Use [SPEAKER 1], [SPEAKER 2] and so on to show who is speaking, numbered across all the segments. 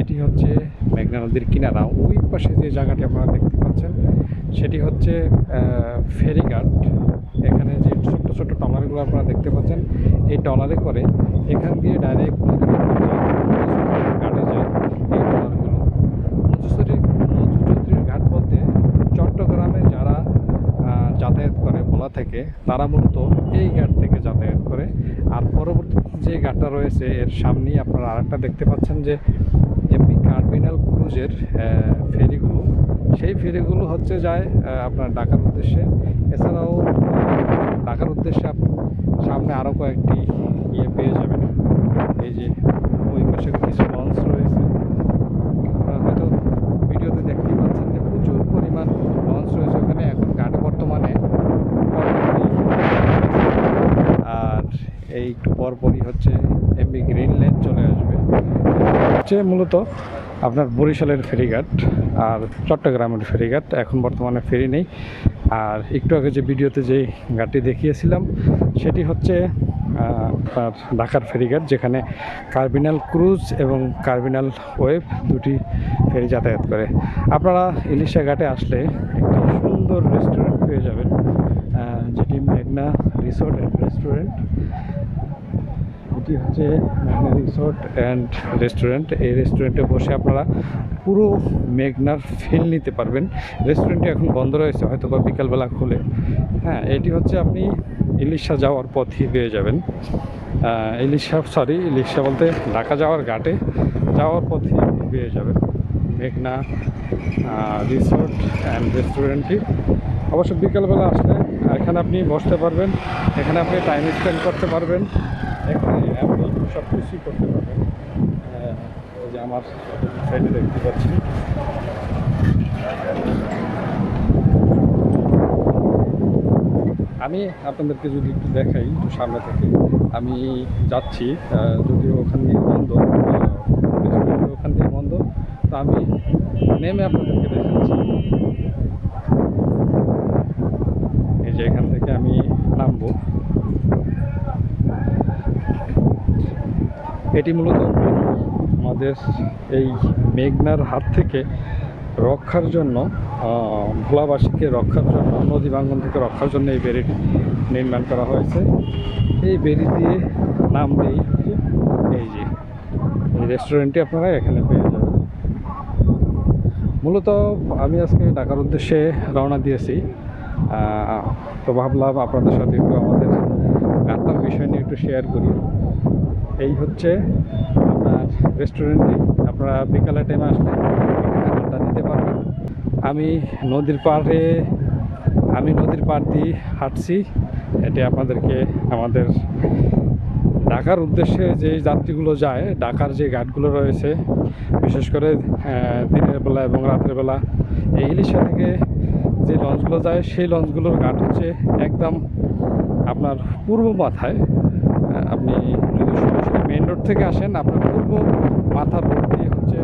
[SPEAKER 1] এটি হচ্ছে মেঘনা নদীর কিনারা। ওই পাশে যে জায়গাটি আপনারা দেখতে পাচ্ছেন, সেটি হচ্ছে ফেরিঘাট। এখানে যে ছোট্ট ছোট্ট ট্রলারগুলো আপনারা দেখতে পাচ্ছেন, এই ট্রলারে করে এখান দিয়ে ডাইরেক্ট ঘাটে যায় এই ঘাট বলতে চট্টগ্রামে যারা যাতায়াত করে ভোলা থেকে, তারা মূলত এই ঘাট থেকে যাতায়াত করে। আর পরবর্তী যে ঘাটটা রয়েছে, এর সামনেই আপনারা আরেকটা দেখতে পাচ্ছেন যে কার্বিনাল ক্রুজের ফেরিগুলো। সেই ফেরিগুলো হচ্ছে যায় আপনার ঢাকার উদ্দেশ্যে। এছাড়াও ঢাকার উদ্দেশ্যে সামনে আরও কয়েকটি ইয়ে পেয়ে যাবেন। এই যে ওই পাশে কিছু লঞ্চ রয়েছে। হয়তো ভিডিওতে দেখতেই পাচ্ছেন যে প্রচুর পরিমাণ লঞ্চ রয়েছে ওখানে। এখন ঘাটে বর্তমানে আর এই একটু পরপরই হচ্ছে এমবি গ্রিন লেন চলে আসবে। হচ্ছে মূলত আপনার বরিশালের ফেরিঘাট আর চট্টগ্রামের ফেরিঘাট, এখন বর্তমানে ফেরি নেই। আর একটু আগে যে ভিডিওতে যে ঘাটটি দেখিয়েছিলাম, সেটি হচ্ছে আপনার ঢাকার ফেরিঘাট, যেখানে কার্বিনাল ক্রুজ এবং কার্বিনাল ওয়েব দুটি ফেরি যাতায়াত করে। আপনারা ইলিশা ঘাটে আসলে একটি সুন্দর রেস্টুরেন্ট পেয়ে যাবেন যেটি মেঘনা রিসোর্ট অ্যান্ড রেস্টুরেন্ট। এটি হচ্ছে মেঘনা রিসোর্ট অ্যান্ড রেস্টুরেন্ট। এই রেস্টুরেন্টে বসে আপনারা পুরো মেঘনার ফিল নিতে পারবেন। রেস্টুরেন্টটি এখন বন্ধ রয়েছে হয়তো বা বিকালবেলা খুলে। হ্যাঁ এটি হচ্ছে আপনি ইলিশা যাওয়ার পথই পেয়ে যাবেন। ইলিশা সরি ইলিশা বলতে ঢাকা যাওয়ার ঘাটে যাওয়ার পথই আপনি পেয়ে যাবেন। মেঘনা রিসোর্ট অ্যান্ড রেস্টুরেন্টটি। অবশ্য বিকালবেলা আসলে এখানে আপনি বসতে পারবেন, এখানে আপনি টাইম স্পেন্ড করতে পারবেন। সব কিছুই করতে পারবেন। ওই যে আমার সাইডে দেখতে পাচ্ছি। আমি আপনাদেরকে যদি একটু দেখাই, একটু সামনে থেকে। আমি যাচ্ছি যদিও ওখান দিয়ে বন্ধ ওখান দিয়ে বন্ধ। তো আমি নেমে আপনাদেরকে দেখাচ্ছি। এই যে এখান থেকে আমি নামবো। এটি মূলত আমাদের এই মেঘনার হাত থেকে রক্ষার জন্য ভোলাবাসীকে রক্ষার জন্য, নদী ভাঙ্গন থেকে রক্ষার জন্য এই বেড়িটি নির্মাণ করা হয়েছে। এই বেড়ি দিয়ে নামলেই এই যে এই রেস্টুরেন্টটি আপনারা এখানে পেয়ে যাবেন। মূলত আমি আজকে ঢাকার উদ্দেশ্যে রওনা দিয়েছি। তো ভাবলাম আপনাদের সাথে একটু আমাদের গানটার বিষয় নিয়ে একটু শেয়ার করি। এই হচ্ছে আপনার রেস্টুরেন্টটি আপনারা বিকালের টাইমে আসলে আড্ডা দিতে পারবেন। আমি নদীর পাড়ে, আমি নদীর পাড় দিয়ে হাঁটছি। এটি আপনাদেরকে আমাদের ঢাকার উদ্দেশ্যে যে যাত্রীগুলো যায়, ঢাকার যে ঘাটগুলো রয়েছে, বিশেষ করে দিনের বেলা এবং রাতের বেলা, এই ইলিশা থেকে যে লঞ্চগুলো যায়, সেই লঞ্চগুলোর ঘাট হচ্ছে একদম আপনার পূর্ব মাথায়। আপনি যদি সরাসরি মেন রোড থেকে আসেন, আপনার পূর্ব মাথার রোড দিয়ে হচ্ছে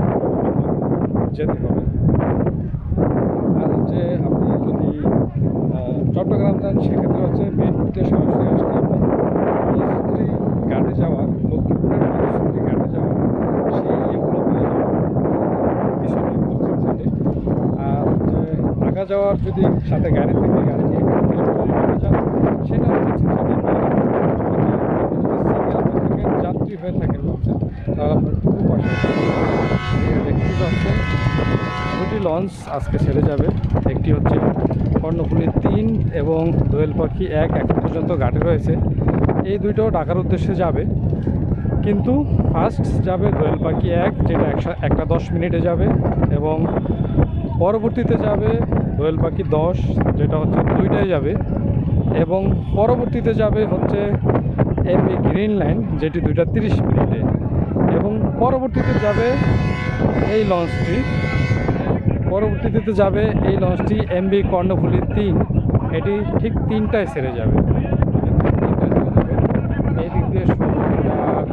[SPEAKER 1] যেতে হবে। আর হচ্ছে আপনি যদি চট্টগ্রাম যান, সেক্ষেত্রে হচ্ছে মেন দিয়ে সরাসরি আসলে আপনি ঘাটে যাওয়ার, লক্ষ্মীপুরের মধুসূদরী ঘাটে যাওয়ার সেই ইয়েগুলো সাইডে আর হচ্ছে ঢাকা যাওয়ার যদি সাথে গাড়ি থেকে গাড়ি নিয়ে সেটা হচ্ছে যাত্রী হয়ে থাকেন বলছেন তাহলে আপনার পাচ্ছেন, দুটি লঞ্চ আজকে ছেড়ে যাবে। একটি হচ্ছে কর্ণফুলি তিন এবং দোয়েল পাখি এক, এখন পর্যন্ত ঘাটে রয়েছে। এই দুইটাও ঢাকার উদ্দেশ্যে যাবে। কিন্তু ফার্স্ট যাবে দোয়েল পাখি এক, যেটা একটা দশ মিনিটে যাবে এবং পরবর্তীতে যাবে দোয়েল পাখি দশ, যেটা হচ্ছে দুইটায় যাবে। এবং পরবর্তীতে যাবে হচ্ছে এমবি গ্রিন লাইন, যেটি দুইটা তিরিশ মিনিটে। এবং পরবর্তীতে যাবে এই লঞ্চটি। পরবর্তীতে যাবে এই লঞ্চটি এমবি কর্ণফুলি তিন। এটি ঠিক তিনটায় সেরে যাবে। এই দিক দিয়ে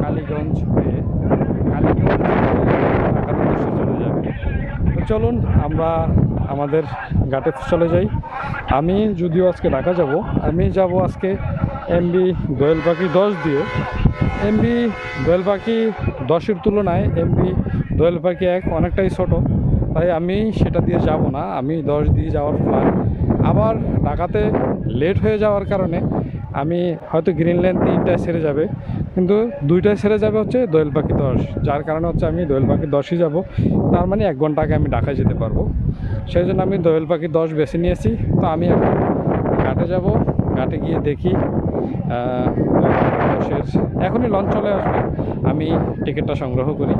[SPEAKER 1] কালীগঞ্জ হয়ে চলে যাবে। চলুন আমরা আমাদের ঘাটে চলে যাই। আমি যদিও আজকে ঢাকা যাব, আমি যাব আজকে এমবি দোয়েল পাখি দশ দিয়ে। এমবি দোয়েল পাখি দশের তুলনায় এমবি দোয়েল পাখি এক অনেকটাই ছোট। তাই আমি সেটা দিয়ে যাব না। আমি দশ দিয়ে যাওয়ার প্ল্যান আবার ঢাকাতে লেট হয়ে যাওয়ার কারণে আমি হয়তো গ্রিন ল্যান্ড তিনটায় সেরে যাবে। কিন্তু দুইটায় সেরে যাবে হচ্ছে দোয়েল পাখি দশ। যার কারণে হচ্ছে আমি দোয়েল পাখি দশই যাব। তার মানে এক ঘণ্টা আগে আমি ঢাকায় যেতে পারব। সেই জন্য আমি দোয়েল পাখি দশ বেছে নিয়েছি। তো আমি এখন ঘাটে যাব। ঘাটে গিয়ে দেখি দশের এখনই লঞ্চ চলে আসবে। আমি টিকিটটা সংগ্রহ করি।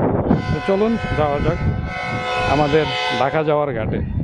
[SPEAKER 1] তো চলুন যাওয়া যাক আমাদের ঢাকা যাওয়ার ঘাটে।